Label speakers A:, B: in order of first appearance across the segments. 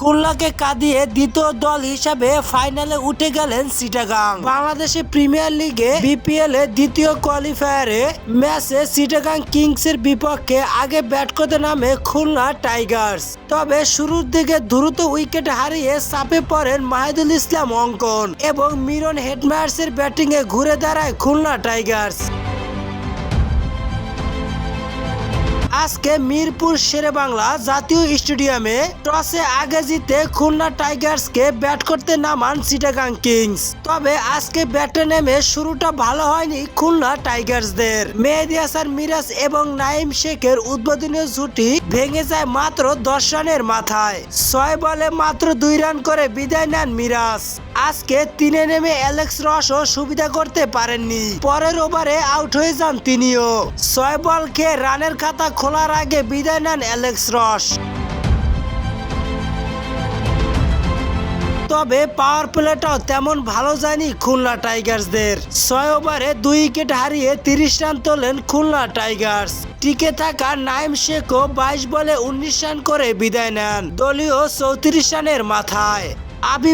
A: খুলনাকে কাঁদিয়ে দ্বিতীয় দল হিসাবে ফাইনালে উঠে গেলেন সিটাগাং। বাংলাদেশে প্রিমিয়ার লিগে বিপিএল এ দ্বিতীয় কোয়ালিফায়ারে ম্যাচে সিটাগাং কিংস এর বিপক্ষে আগে ব্যাট করতে নামে খুলনা টাইগার্স। তবে শুরুর দিকে দ্রুত উইকেট হারিয়ে চাপে পড়েন মাহিদুল ইসলাম অঙ্কন এবং মিরন হেডমায়ার্স এর ব্যাটিং এ ঘুরে দাঁড়ায় খুলনা টাইগার্স। আজকে মিরপুর শেরে বাংলা জাতীয় স্টেডিয়ামে টসে আগে জিতে খুলনা টাইগার্সকে ব্যাট করতে নামান চিটাগাং কিংস। তবে আজকে ব্যাটে নেমে শুরুটা ভালো হয়নি খুলনা টাইগার্সদের। মেহেদি হাসান, মিরাজ এবং নাইম শেখের উদ্বোধনীয় জুটি ভেঙে যায় মাত্র দশ রানের মাথায়। ছয় বলে মাত্র দুই রান করে বিদায় নেন মিরাজ। আজকে তিনে নেমে অ্যালেক্স রসও সুবিধা করতে পারেননি। পরের ওভারে আউট হয়ে যান তিনিও। ছয় বল খেয়ে রানের খাতা খোলার আগে বিদায় নেন অ্যালেক্স রস। তবে পাওয়ার প্লেটাও তেমন ভালো যায়নি খুলনা টাইগার্সদের। ছয় ওভারে দুই উইকেট হারিয়ে তিরিশ রান তোলেন খুলনা টাইগার্স। টিকে থাকা নাইম শেখও বাইশ বলে উনিশ রান করে বিদায় নেন। দলীয় চৌত্রিশ রানের মাথায়।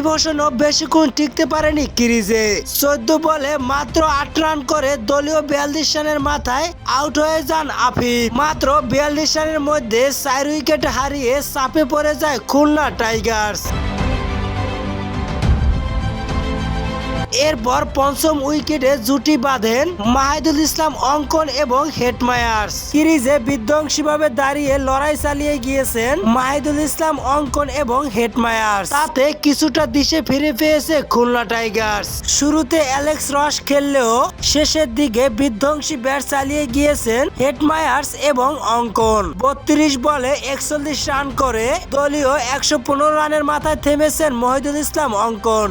A: হোসেনও বেশিক্ষণ টিকতে পারেনি ক্রিজে। চোদ্দ বলে মাত্র আট রান করে দলীয় বিয়াল্লিশ রানের মাথায় আউট হয়ে যান আফিফ। মাত্র বিয়াল্লিশ রানের মধ্যে চার উইকেট হারিয়ে চাপে পড়ে যায় খুলনা টাইগার্স। এরপর পঞ্চম উইকেটে জুটি বাঁধেন মাহিদুল ইসলাম, অঙ্কন এবং হেটমায়ার্স সিরিজে বিধ্বংসীভাবে দাঁড়িয়ে লড়াই চালিয়ে গিয়েছেন মাহিদুল ইসলাম, অঙ্কন এবং হেটমায়ার্স তাতে কিছুটা দিশে ফিরে পেয়েছে খুলনা টাইগার্স। শুরুতে অ্যালেক্স রস খেললেও শেষের দিকে বিধ্বংসী ব্যাট চালিয়ে গিয়েছেন হেটমায়ার্স এবং অঙ্কন। বত্রিশ বলে একচল্লিশ রান করে দলীয় একশো পনেরো রানের মাথায় থেমেছেন মহিদুল ইসলাম, অঙ্কন।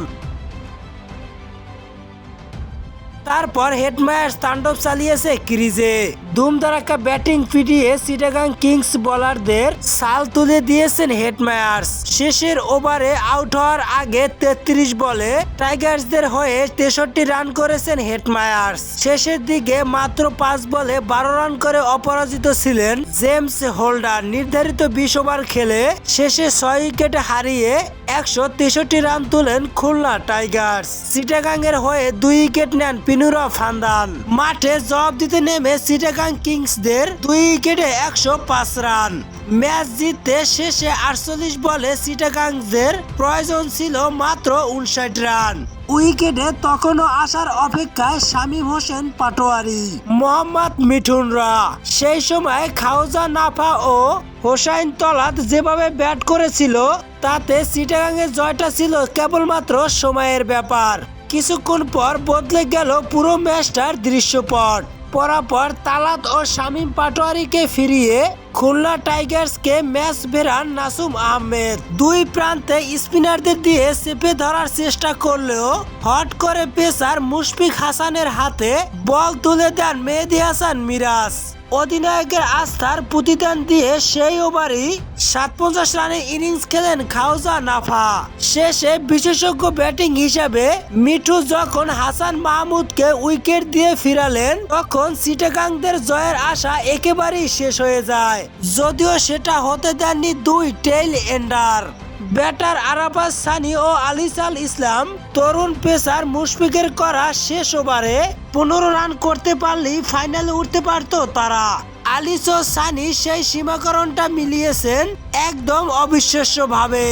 A: তারপর হেডমায়ার্স তাণ্ডব চালিয়েছে ক্রিজে। ধুমধারাক্কা ব্যাটিং ফিটিয়ে সিটাগাং কিংস বোলারদের সাল তুলে দিয়েছেন হেডমায়ার্স শেষের ওভারে আউট হওয়ার আগে তেত্রিশ বলে টাইগার্সদের হয়ে তেষট্টি রান করেছেন হেডমায়ার্স শেষের দিকে মাত্র পাঁচ বলে বারো রান করে অপরাজিত ছিলেন জেমস হোল্ডার। নির্ধারিত বিশ ওভার খেলে শেষে ছয় উইকেটে হারিয়ে একশো তেষট্টি রান তুলেন খুলনা টাইগার্স। সিটাগাং এর হয়ে দুই উইকেট নেন পিনুরা ফান্দান মাঠে জবাব দিতে নেমে সিটাগাং কিংসদের দুই উইকেটে একশো পাঁচ রান। ম্যাচ জিততে শেষে আটচল্লিশ বলে সিটাগাংদের প্রয়োজন ছিল মাত্র উনষাট রান। উইকেটে তখনও আসার অপেক্ষায় শামীম হোসেন পাটোয়ারি, মোহাম্মদ মিঠুনরা। সেই সময় খাওজা, নাফা ও হোসাইন তলাত যেভাবে ব্যাট করেছিল, তাতে সিটাগাংয়ের জয়টা ছিল কেবলমাত্র সময়ের ব্যাপার। কিছুক্ষণ পর বদলে গেল পুরো ম্যাচটার দৃশ্যপট। পরাপর তালাত ও শামীম পাটোয়ারিকে ফিরিয়ে খুলনা টাইগার্সকে ম্যাচ বেরান নাসুম আহমেদ। দুই প্রান্তে স্পিনারদের দিয়ে চেপে ধরার চেষ্টা করলেও হট করে পেসার মুশফিক হাসানের হাতে বল তুলে দেন মেহেদি হাসান মিরাজ। অধিনায়কের আস্থার প্রতিদান দিয়ে সেই ওভারই সাত পঞ্চাশ রানে ইনিংস খেলেন খাওজা নাফা। শেষে বিশেষজ্ঞ ব্যাটিং হিসাবে মিঠু যখন হাসান মাহমুদকে উইকেট দিয়ে ফিরালেন, তখন সিটাগাংদের জয়ের আশা একেবারেই শেষ হয়ে যায়। যদিও সেটা হতে দেননি দুই tail ender. Batter Arafat Sunny ও আলিসাল ইসলাম তরুণ পেসার মুশফিকের করা শেষ ওভারে পনেরো রান করতে পারলেই ফাইনালে উঠতে পারতো তারা। আলিস ও সানি সেই সীমাকরণটা মিলিয়েছেন একদম অবিশ্বাস্য ভাবে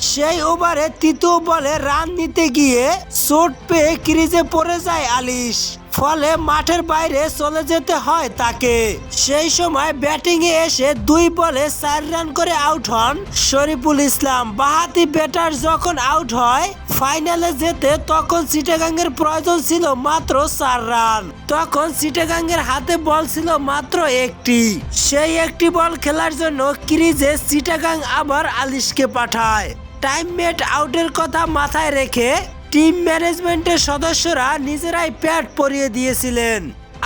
A: সেই ওভারে তৃতীয় বলে রান নিতে গিয়ে চোট পেয়ে ক্রিজে পড়ে যায় আলিশ ফলে মাঠের বাইরে চলে যেতে হয় তাকে। সেই সময় ব্যাটিং এ এসে দুই বলে চার রান করে আউট হন শরীফুল ইসলাম। বাহাতি ব্যাটার যখন আউট হয়, ফাইনালে যেতে তখন চিটাগাঙ্গের প্রয়োজন ছিল মাত্র চার রান। তখন চিটাগাঙ্গের হাতে বল ছিল মাত্র একটি। সেই একটি বল খেলার জন্য ক্রিজে চিটাগাং আবার আলিশকে পাঠায়। টাইম মেট আউটের কথা মাথায় রেখে টিম ম্যানেজমেন্টের সদস্যরা নিজেরাই প্যাট পরিয়ে দিয়েছিলেন।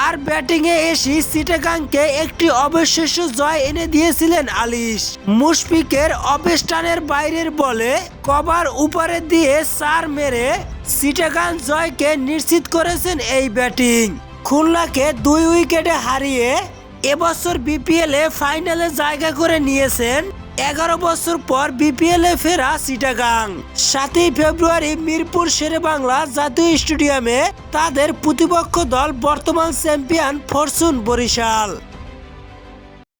A: আর ব্যাটিংয়ে এসে সিটাগাংকে একটি অবিশ্বাস্য জয় এনে দিয়েছিলেন আলিশ। মুশফিকের অবেস্টানের বাইরের বলে কভার উপরে দিয়ে চার মেরে সিটাগাং জয়কে নিশ্চিত করেছেন এই ব্যাটিং। খুলনাকে দুই উইকেটে হারিয়ে এবছর বিপিএল ফাইনালে জায়গা করে নিয়েছেন এগারো বছর পর বিপিএল এ ফেরা সিটাগাং সাতই ফেব্রুয়ারি মিরপুর শেরে বাংলা জাতীয় স্টেডিয়ামে তাদের প্রতিপক্ষ দল বর্তমান চ্যাম্পিয়ন ফরচুন বরিশাল।